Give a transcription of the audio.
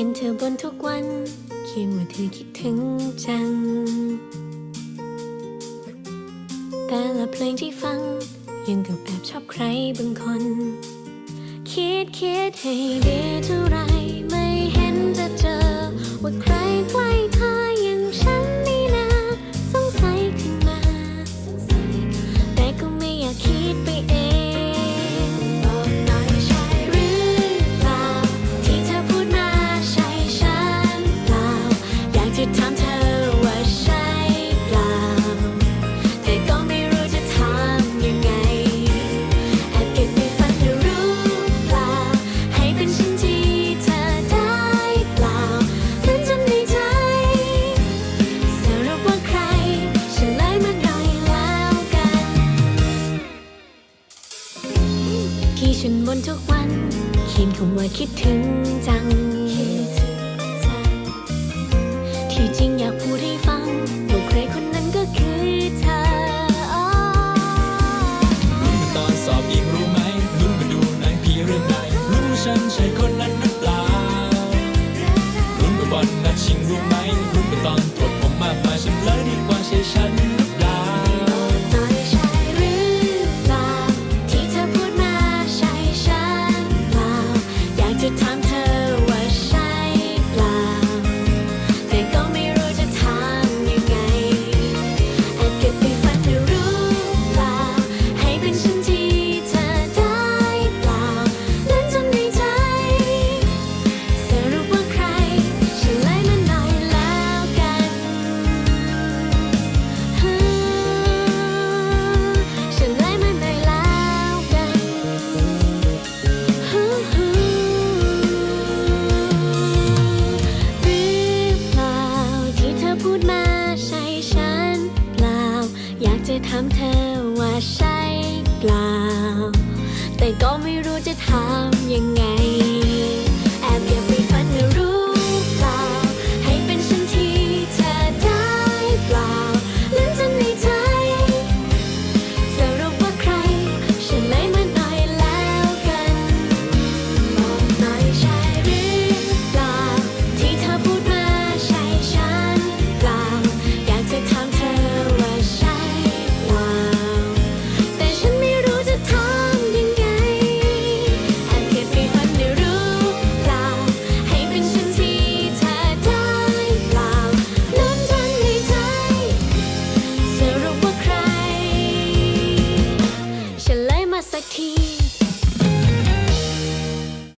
เห็นเธอบนทุกวัน คิดว่าเธอคิดถึงจัง แต่ละเพลงที่ฟัง ยังกับแอบชอบใครบางคน คิดคิดให้ดีเท่าไร ไม่เห็นจะเจอว่าใครใกล้เธอ ที่ฉันบนทุกวัน เขียนคำว่าคิดถึงจัง ที่จริงอยากพูดให้ฟังว่าใครคนนั้นก็คือเธอลุ้นกันตอนสอบอีกรู้ไหมลุ้นกัดูนังผีเร่องใดรู้ฉันใช่คนนั้นหรือเปล่ารุ่นกันบอลนัดชิงรู้ไหมรุ่นกันตอน ถามเธอว่าใช่เปล่า แต่ก็ไม่รู้จะถามยังไง expertise.